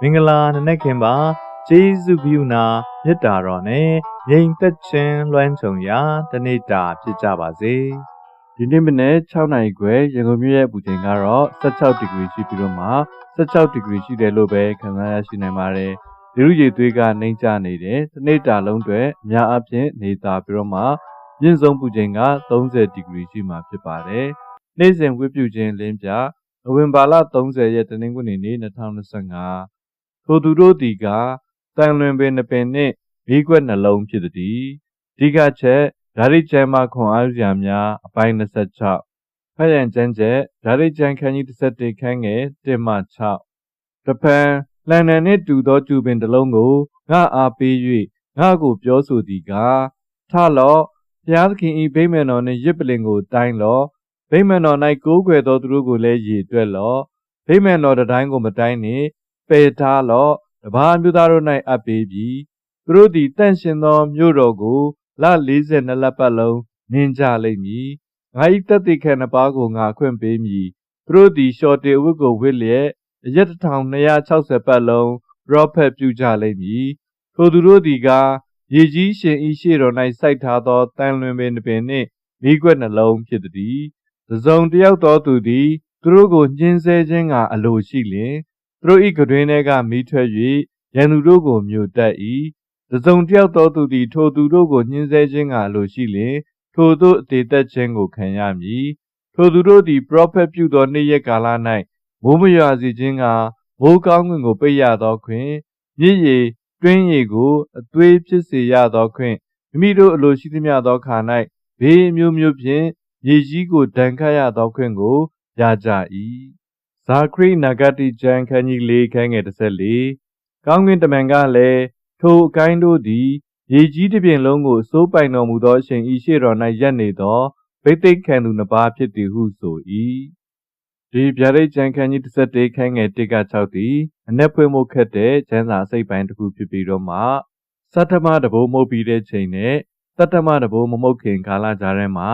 မင်္ဂလာနံနက်ခင်းပါကျေးဇူးပြုနာမေတ္တာတော်နဲ့ငြိမ်သက်ခြင်းလွှမ်းခြုံရာတနေ့တာဖြစ်ကြပါစေဒီနေ့မနေ့6နိုင်ခွဲရန်ကုန်မြို့ရဲ့ပူချိန်ကတော့16ဒီဂရီရှိပြီးတော့မှ16ဒီဂရီရှိတယ်လို့ပဲခန့်မှန်းရရှိနိုင်ပါတယ်။လူလူရေသွေးကနှိမ့်ချနေတယ်။တစ်နေ့တာလုံးတွေအများအပြားနေတာပြီးတော့မှမြင့်ဆုံးပူချိန်က30ဒီဂရီရှိမှာဖြစ်ပါတယ်။နေ့စဉ်ဝိပုခြင်းလင်းပြနိုဝင်ဘာလ30ရက်တနင်္ဂနွေနေ့2025 ထိုသူတို့ဒီကတန်လွင်ပင်နှပင်နှင့်မိကွက်နှလုံးဖြစ်သည်။ဒီကချက်ဓာရိကျမ်းမခွန်အားစရာများအပိုင်း26ဖတ်ရန်ကျမ်းချက်ဓာရိကျမ်းခန်းကြီး31ခန်းငယ်1မှ6တပံလန်နန်နှင့်တူသောကျူပင်တစ်လုံးကိုငါအားပေး၍ငါကိုပြောဆိုသည်ကားထလော့ဘုရားသခင်ဤဗိမာန်တော်နှင့်ရစ်ပလင်ကိုတိုင်းလော့ဗိမာန်တော်၌ကိုးကွယ်သောသူတို့ကိုလည်းရည်တွက်လော့ဗိမာန်တော်တစ်တိုင်းကိုမတိုင်းနှင့် ပယ်ထားလော့တပါးမျိုးသားတို့၌အပ်ပေးပြီးသူတို့သည်တန့်ရှင်သောမြို့တော်ကိုလ42လက်ပတ်လုံးနင်းကြလိမ့်မည်ငါ၏တက်တိခံနှစ်ပါးကိုငါခွင့်ပေးမည်သူတို့သည်ရှော်တေဝတ်ကိုဝတ်လျက်အရက်1260ပတ်လုံးပရောဖက်ပြုကြလိမ့်မည်ထိုသူတို့သည်ကရေကြီးရှင်ဤရှေ့တော်၌စိုက်ထားသောတန်လွင်ပင်ပင်နှင့်မိကွက်နှလုံးဖြစ်သည်တစုံတယောက်သောသူသည်သူတို့ကိုညှင်းဆဲခြင်းကအလိုရှိလျင် သူတို့၏ကတွင်ထဲကမိထွက်၍ရန်သူတို့ကိုမြို့တက်၏တစုံတယောက်သောသူသည်ထိုသူတို့ကိုညှင်းဆဲခြင်းကအလိုရှိလျင်ထိုသို့အသေးသက်ခြင်းကိုခံရမည်ထိုသူတို့သည်ပရောဖက်ပြုသောနေ့ရက်ကာလ၌မိုးမရွာစေခြင်းကမိုးကောင်းကင်ကိုပိတ်ရသောခွင့်မြစ်ရည်တွင်းရည်ကိုအသွေးဖြစ်စေရသောခွင့်မိမိတို့အလိုရှိသမျှသောခါ၌ဘေးအမျိုးမျိုးဖြင့်မြေကြီးကိုဒဏ်ခတ်ရသောခွင့်ကိုရကြ၏ ဇာခရိနဂတိကျမ်းခန်းကြီး၄ခန်းငယ်14ကောင်းကင်တမန်ကလည်းထိုအကိုင်းတို့သည်ရေကြီးတစ်ပြင်လုံးကိုစိုးပိုင်တော်မူသောအရှင်ဤရှိတော်၌ရပ်နေသောဗိသိက်ခံသူနှစ်ပါးဖြစ်သည်ဟုဆို၏ဒီဗျာဒိတ်ကျမ်းခန်းကြီး31ခန်းငယ်1က6သည်အ내ဖွင့်မှုခက်တဲ့ကျမ်းစာအစိပ်ပိုင်းတစ်ခုဖြစ်ပြီးတော့မှစတ္တမတဘိုးမှုတ်ပြီးတဲ့ချိန်နဲ့တတ္တမတဘိုးမမှုတ်ခင်ကာလကြားထဲမှာ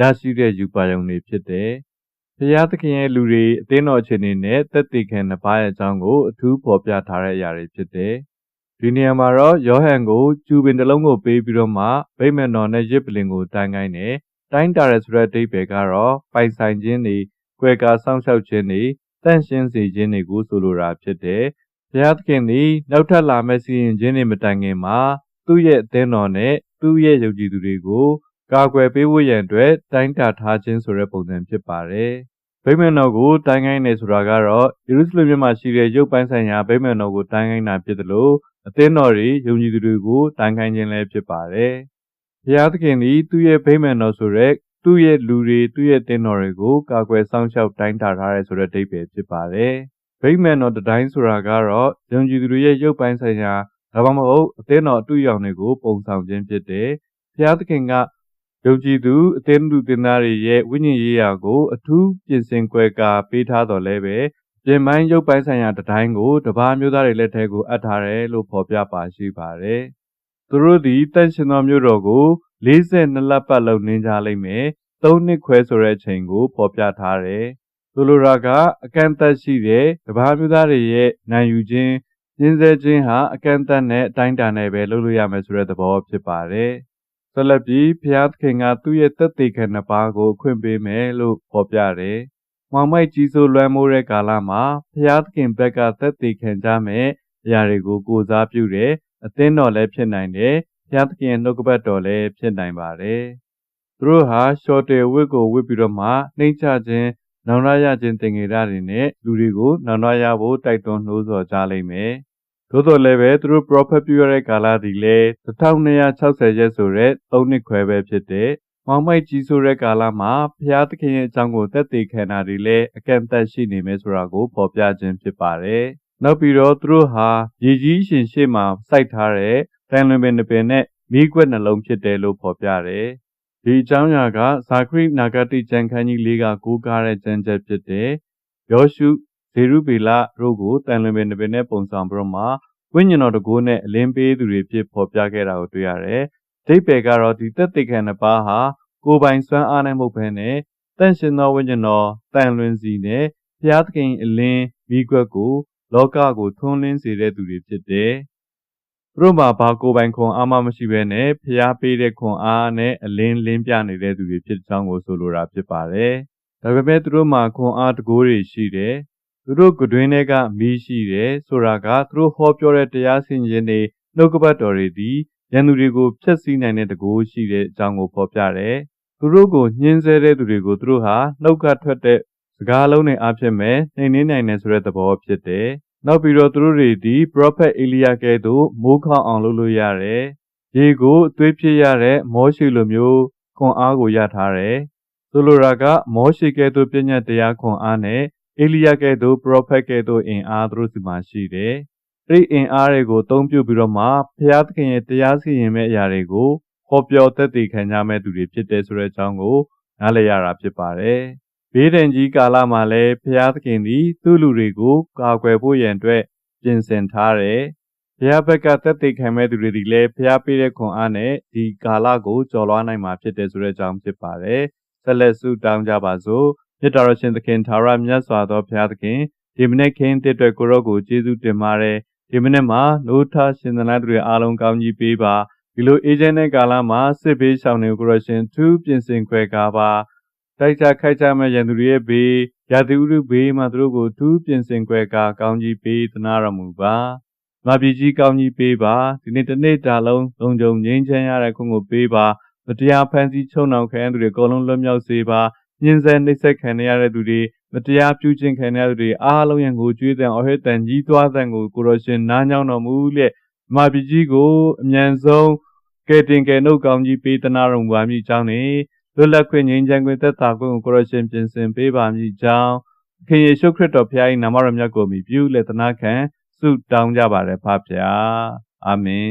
ရရှိတဲ့ယူပါယုံတွေဖြစ်တယ်။ ဘုရားသခင်ရဲ့လူတွေအသင်းတော်ချင်းတွေနဲ့တက်တည်ခံနှစ်ပါးရဲ့အကြောင်းကိုအထူးဖော်ပြထားတဲ့အရာတွေဖြစ်တယ်။ဒီနေရာမှာတော့ယောဟန်ကိုကျူပင်တစ်လုံးကိုပေးပြီးတော့မှဗိမ္မာန်တော်နဲ့ရစ်ပလင်ကိုတိုင်းကိုင်းတယ်။တိုင်းတာရဆိုတဲ့အဓိပ္ပာယ်ကတော့ပိုင်ဆိုင်ခြင်းတွေကွယ်ကာစောင့်ရှောက်ခြင်းတွေတန့်ရှင်းစေခြင်းတွေကိုဆိုလိုတာဖြစ်တယ်။ဘုရားသခင်သည်နောက်ထပ်လာမယ့်စီရင်ခြင်းတွေမတိုင်ခင်မှာသူ့ရဲ့အသင်းတော်နဲ့သူ့ရဲ့ယုံကြည်သူတွေကို ကာကွယ်ပေးဖို့ရန်အတွက်တိုင်းတာထားခြင်းဆိုတဲ့ပုံစံဖြစ်ပါတယ်။ဗိမာန်တော်ကိုတိုင်းကိုင်းနေဆိုတာကတော့ယေရုရှလင်မြို့မှာရှိတဲ့ရုပ်ပိုင်းဆိုင်ရာဗိမာန်တော်ကိုတိုင်းကိုင်းတာဖြစ်တယ်လို့အသင်းတော်တွေယုံကြည်သူတွေကိုတိုင်းကိုင်းခြင်းလည်းဖြစ်ပါတယ်။ဘုရားသခင်သည်သူ့ရဲ့ဗိမာန်တော်ဆိုတဲ့သူ့ရဲ့လူတွေသူ့ရဲ့တင်းတော်တွေကိုကာကွယ်ဆောင်ရှောက်တိုင်းတာထားရဲဆိုတဲ့အိဗယ်ဖြစ်ပါတယ်။ဗိမာန်တော်တိုင်းဆိုတာကတော့ယုံကြည်သူတွေရဲ့ရုပ်ပိုင်းဆိုင်ရာဒါမှမဟုတ်အသင်းတော်အတူရောင်တွေကိုပုံဆောင်ခြင်းဖြစ်တယ်။ဘုရားသခင်က ယုံကြည်သူအသင်းသူတင်သားတွေရဲ့ဝိညာဉ်ရေးရာကို အထူးပြင်ဆင်ကွယ်ကာပေးထားတော်လဲပဲပြင်ပိုင်းရုပ်ပိုင်းဆိုင်ရာတိုင်းကိုတပါးမျိုးသားတွေလက်ထဲကိုအပ်ထားတယ်လို့ဖော်ပြပါရှိပါတယ်။သူတို့သည်တန့်ရှင်သောမျိုးတော်ကို42လက်ပတ်လုံးနင်းကြလိမ့်မယ်။3နှစ်ခွဲဆိုတဲ့အချိန်ကိုဖော်ပြထားတယ်။ဆိုလိုတာကအကန့်အသတ်ရှိတဲ့တပါးမျိုးသားတွေရဲ့နိုင်ယူခြင်းညင်းဆဲခြင်းဟာအကန့်အသတ်နဲ့အတိုင်းအတာနဲ့ပဲလုပ်လို့ရမယ်ဆိုတဲ့သဘောဖြစ်ပါတယ်။ ဆက်လက်ပြီးဘုရားသခင်ကသူ့ရဲ့သက်သေခံနှစ်ပါးကိုခွင့်ပေးမယ်လို့ဖော်ပြတယ်။မောင်မိုက်ကြီးစိုးလွှမ်းမိုးတဲ့ကာလမှာဘုရားသခင်ဘက်ကသက်သေခံကြမယ်အရာတွေကိုကိုစားပြုတယ်အသင်းတော်လည်းဖြစ်နိုင်တယ်ဘုရားသခင်ရဲ့နှုတ်ကပတ်တော်လည်းဖြစ်နိုင်ပါတယ်။သူတို့ဟာရှော့တယ်ဝစ်ကိုဝစ်ပြီးတော့မှနှိမ့်ချခြင်းနောင်ရရခြင်းတင်ငယ်ရတွေနဲ့လူတွေကိုနောင်ရရဖို့တိုက်တွန်းနှိုးဆော်ကြလိမ့်မယ်။ သို့တော်လည်းပဲသူတို့ prophet ပြုရတဲ့ကာလဒီလေ1260ရက်ဆိုတဲ့3နှစ်ခွဲပဲဖြစ်တဲ့မောင်မိုက်ကြီးဆိုတဲ့ကာလမှာဘုရားသခင်ရဲ့အကြောင်းကိုသက်သေခံတာတွေလည်းအကန့်အသတ်ရှိနေမယ်ဆိုတာကိုဖော်ပြခြင်းဖြစ်ပါတယ်။နောက်ပြီးတော့သူတို့ဟာရည်ကြီးရှင်ရှေ့မှာစိုက်ထားတဲ့တန်လွင်ပင်တစ်ပင်နဲ့မိကွက်နှလုံးဖြစ်တယ်လို့ဖော်ပြတယ်။ဒီအကြောင်းအရာကဇာခရိနာဂတိကျမ်းခန်းကြီး၄ကကိုးကားတဲ့ကျမ်းချက်ဖြစ်တယ်။ယောရှု ဇေရုဗေလတို့ကိုတန်လွင်ပင်တစ်ပင်နဲ့ပုံဆောင်ပြီးတော့မှဝိညာဉ်တော်တကူနဲ့အလင်းပေးသူတွေဖြစ်ဖော်ပြခဲ့တာကိုတွေ့ရတယ်။ဒိတ်ပယ်ကတော့ဒီသက်သေခံနှစ်ပါးဟာကိုယ်ပိုင်စွမ်းအားနဲ့မဟုတ်ဘဲနဲ့တန့်ရှင်သောဝိညာဉ်တော်တန်လွင်စီနဲ့ဘုရားသခင်အလင်းမိကွက်ကို လောကကိုထွန်းလင်းစေတဲ့သူတွေဖြစ်တယ်။သူတို့မှာဘာကိုယ်ပိုင်ခွန်အားမှမရှိဘဲနဲ့ဖျားပေးတဲ့ခွန်အားနဲ့အလင်းလင်းပြနေတဲ့သူတွေဖြစ်ကြောင်းကိုဆိုလိုတာဖြစ်ပါတယ်။ဒါပေမဲ့သူတို့မှာခွန်အားတကိုးတွေရှိတယ်။ သူတို့ကတွင်တွေကမီးရှိတယ်ဆိုတာကသူတို့ဟောပြောတဲ့တရားစင်ခြင်းတွေနှုတ်ကပတ်တော်တွေဒီရန်သူတွေကိုဖျက်ဆီးနိုင်တဲ့တကိုးရှိတဲ့အကြောင်းကိုဖော်ပြတယ်။သူတို့ကိုညှင်းဆဲတဲ့သူတွေကိုသူတို့ဟာနှုတ်ကထွက်တဲ့စကားလုံးတွေအဖြစ်မဲ့နှိမ်နင်းနိုင်တယ်ဆိုတဲ့သဘောဖြစ်တယ်။နောက်ပြီးတော့သူတို့တွေဒီ prophet အေလိယကဲ့သို့မိုးခေါအောင်လုပ်လို့ရတယ်။ရေကိုအသွေးဖြစ်ရတဲ့မောရှိလိုမျိုးခွန်အားကိုရထားတယ်။ဆိုလိုတာကမောရှိကဲ့သို့ပြည့်ညတ်တရားခွန်အားနဲ့ အေလိယကဲ့သို့ prophet ကဲ့သို့အင်အားသူတို့စီမှာရှိတယ်။အဲ့ဒီအင်အားတွေကိုအသုံးပြုပြီးတော့မှဘုရားသခင်ရဲ့တရားစီရင်မဲ့အရာတွေကိုဟောပြောသက်သေခံကြမဲ့သူတွေဖြစ်တယ်ဆိုတဲ့အကြောင်းကိုနားလည်ရတာဖြစ်ပါတယ်။ဘေးဒဏ်ကြီးကာလမှာလည်းဘုရားသခင်သည်သူ့လူတွေကိုကာကွယ်ဖို့ရန်အတွက်ပြင်ဆင်ထားတယ်။ဘုရားဘက်ကသက်သေခံမဲ့သူတွေဒီလည်းဘုရားပေးတဲ့ခွန်အားနဲ့ဒီကာလကိုကျော်လွှားနိုင်မှာဖြစ်တယ်ဆိုတဲ့အကြောင်းဖြစ်ပါတယ်။ဆက်လက်ဆုတောင်းကြပါစို့။ မြတ်တော်ရှင်သခင်သာရမြတ်စွာသောဘုရားသခင်ဒီမနေ့ခင်းတဲ့အတွက်ကိုရောကိုကျေးဇူးတင်ပါတယ်။ဒီမနေ့မှာနိုးထရှင်သနာသူတွေအားလုံးကောင်းကြီးပေးပါဒီလိုအေဂျင့်တဲ့ကာလမှာစစ်ဘေးရှောင်တွေကိုရရှင်သူပြင်ဆင်ခွဲကားပါတိုက်ကြခိုက်ကြမဲ့ရန်သူတွေရဲ့ဘေးရာသီဥတုဘေးမှာသူတို့ကိုသူပြင်ဆင်ခွဲကားကောင်းကြီးပေးသနာတော်မူပါမပြည်ကြီးကောင်းကြီးပေးပါဒီနေ့တစ်နေ့တာလုံးလုံခြုံငြိမ်းချမ်းရတဲ့ခွင့်ကိုပေးပါမတရားဖန်ဆီးချုံနှောင်ခံရသူတွေအကုန်လုံးလွတ်မြောက်စေပါ ညှင်းဆဲနှိပ်စက်ခံရတဲ့သူတွေမတရားပြုကျင့်ခံရတဲ့သူတွေအားလုံးရဲ့ကိုကြွေးတံအဟဲ့တန်ကြီးသွားတန်ကိုကိုရရှင်နားညောင်းတော်မူလျက်မပြည်ကြီးကိုအမြန်ဆုံးကဲတင်ကဲနှုတ်ကောင်းကြီးပေးသနာတော်မူပါမည်ကြောင်းနဲ့လွတ်လပ်ခွင့်ငြိမ်းချမ်းခွင့်သက်သာခွင့်ကိုကိုရရှင်ပြင်ဆင်ပေးပါမည်ကြောင်းခင်ယေရှုခရစ်တော်ဖခင်၏နာမတော်မြတ်ကိုမြည်ပြုလက်သနာခံဆုတောင်းကြပါရဖဖျားအာမင်